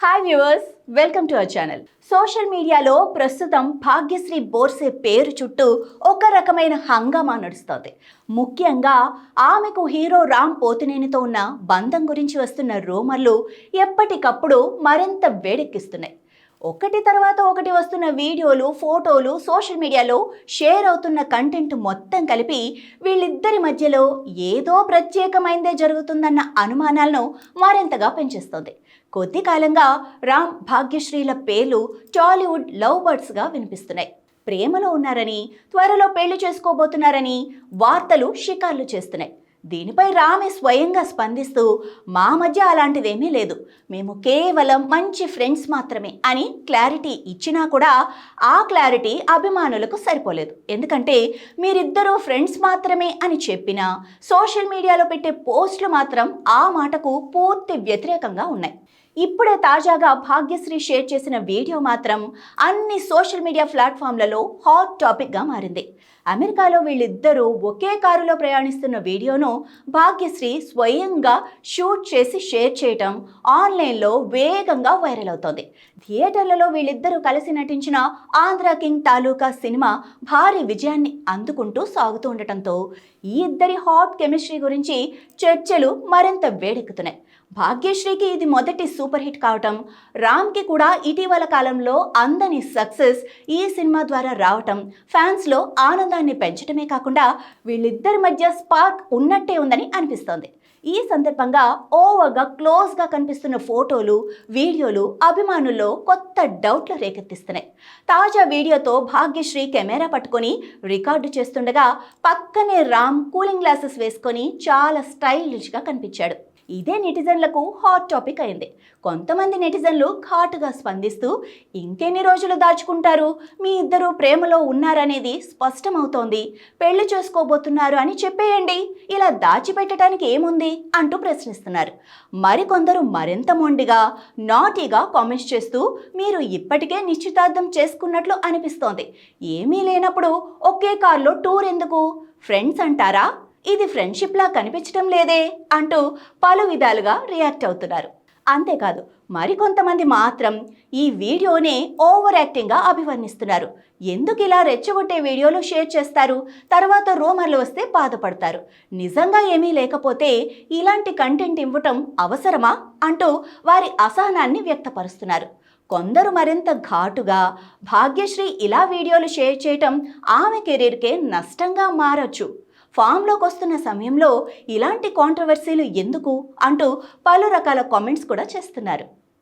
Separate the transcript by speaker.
Speaker 1: Hi viewers welcome to our channel social మీడియాలో ప్రస్తుతం భాగ్యశ్రీ బోర్సే పేరు చుట్టూ ఒక రకమైన హంగామా నడుస్తోంది. ముఖ్యంగా ఆమెకు హీరో రామ్ పోతినేనితో ఉన్న బంధం గురించి వస్తున్న రూమర్లు ఎప్పటికప్పుడు మరింత వేడెక్కిస్తున్నాయి. ఒకటి తర్వాత ఒకటి వస్తున్న వీడియోలు ఫోటోలు సోషల్ మీడియాలో షేర్ అవుతున్న కంటెంట్ మొత్తం కలిపి వీళ్ళిద్దరి మధ్యలో ఏదో ప్రత్యేకమైందే జరుగుతుందన్న అనుమానాలను మరింతగా పెంచేస్తోంది. కొద్ది కాలంగా రామ్ భాగ్యశ్రీల పేర్లు టాలీవుడ్ లవ్ బర్డ్స్గా వినిపిస్తున్నాయి. ప్రేమలో ఉన్నారని త్వరలో పెళ్ళి చేసుకోబోతున్నారని వార్తలు షికార్లు చేస్తున్నాయి. దీనిపై రామే స్వయంగా స్పందిస్తూ మా మధ్య అలాంటిదేమీ లేదు. మేము కేవలం మంచి ఫ్రెండ్స్ మాత్రమే అని క్లారిటీ ఇచ్చినా కూడా ఆ క్లారిటీ అభిమానులకు సరిపోలేదు. ఎందుకంటే మీరిద్దరూ ఫ్రెండ్స్ మాత్రమే అని చెప్పినా సోషల్ మీడియాలో పెట్టే పోస్టులు మాత్రం ఆ మాటకు పూర్తి వ్యతిరేకంగా ఉన్నాయి. ఇప్పుడే తాజాగా భాగ్యశ్రీ షేర్ చేసిన వీడియో మాత్రం అన్ని సోషల్ మీడియా ప్లాట్ఫామ్లలో హాట్ టాపిక్గా మారింది. అమెరికాలో వీళ్ళిద్దరూ ఒకే కారులో ప్రయాణిస్తున్న వీడియోను భాగ్యశ్రీ స్వయంగా షూట్ చేసి షేర్ చేయటం ఆన్లైన్లో వేగంగా వైరల్ అవుతోంది. థియేటర్లలో వీళ్ళిద్దరూ కలిసి నటించిన ఆంధ్ర కింగ్ తాలూకా సినిమా భారీ విజయాన్ని అందుకుంటూ సాగుతూ ఉండటంతో ఈ ఇద్దరి హాట్ కెమిస్ట్రీ గురించి చర్చలు మరింత వేడెక్కుతున్నాయి. భాగ్యశ్రీకి ఇది మొదటి సూపర్ హిట్ కావటం రామ్కి కూడా ఇటీవల కాలంలో అందని సక్సెస్ ఈ సినిమా ద్వారా రావటం ఫ్యాన్స్లో ఆనందాన్ని పెంచడమే కాకుండా వీళ్ళిద్దరి మధ్య స్పార్క్ ఉన్నట్టే ఉందని అనిపిస్తోంది. ఈ సందర్భంగా ఓవర్గా క్లోజ్గా కనిపిస్తున్న ఫోటోలు వీడియోలు అభిమానుల్లో కొత్త డౌట్లు రేకెత్తిస్తున్నాయి. తాజా వీడియోతో భాగ్యశ్రీ కెమెరా పట్టుకొని రికార్డు చేస్తుండగా పక్కనే రామ్ కూలింగ్ గ్లాసెస్ వేసుకొని చాలా స్టైలిష్గా కనిపించాడు. ఇదే నెటిజన్లకు హాట్ టాపిక్ అయింది. కొంతమంది నెటిజన్లు ఘాటుగా స్పందిస్తూ ఇంకెన్ని రోజులు దాచుకుంటారు? మీ ఇద్దరు ప్రేమలో ఉన్నారనేది స్పష్టమవుతోంది. పెళ్ళి చేసుకోబోతున్నారు అని చెప్పేయండి. ఇలా దాచిపెట్టడానికి ఏముంది? అంటూ ప్రశ్నిస్తున్నారు. మరికొందరు మరింత మొండిగా నాటీగా కామెంట్స్ చేస్తూ మీరు ఇప్పటికే నిశ్చితార్థం చేసుకున్నట్లు అనిపిస్తోంది. ఏమీ లేనప్పుడు ఒకే కారులో టూర్ ఎందుకు? ఫ్రెండ్స్ అంటారా? ఇది ఫ్రెండ్షిప్లా కనిపించడం లేదే అంటూ పలు విధాలుగా రియాక్ట్ అవుతున్నారు. అంతేకాదు మరికొంతమంది మాత్రం ఈ వీడియోనే ఓవర్ యాక్టింగ్గా అభివర్ణిస్తున్నారు. ఎందుకు ఇలా రెచ్చగొట్టే వీడియోలు షేర్ చేస్తారు? తర్వాత రూమర్లు వస్తే బాధపడతారు. నిజంగా ఏమీ లేకపోతే ఇలాంటి కంటెంట్ ఇవ్వటం అవసరమా? అంటూ వారి అసహనాన్ని వ్యక్తపరుస్తున్నారు. కొందరు మరింత ఘాటుగా భాగ్యశ్రీ ఇలా వీడియోలు షేర్ చేయటం ఆమె కెరీర్కే నష్టంగా మారచ్చు. ఫామ్లోకి వస్తున్న సమయంలో ఇలాంటి కాంట్రవర్సీలు ఎందుకు అంటూ పలు రకాల కామెంట్స్ కూడా చేస్తున్నారు.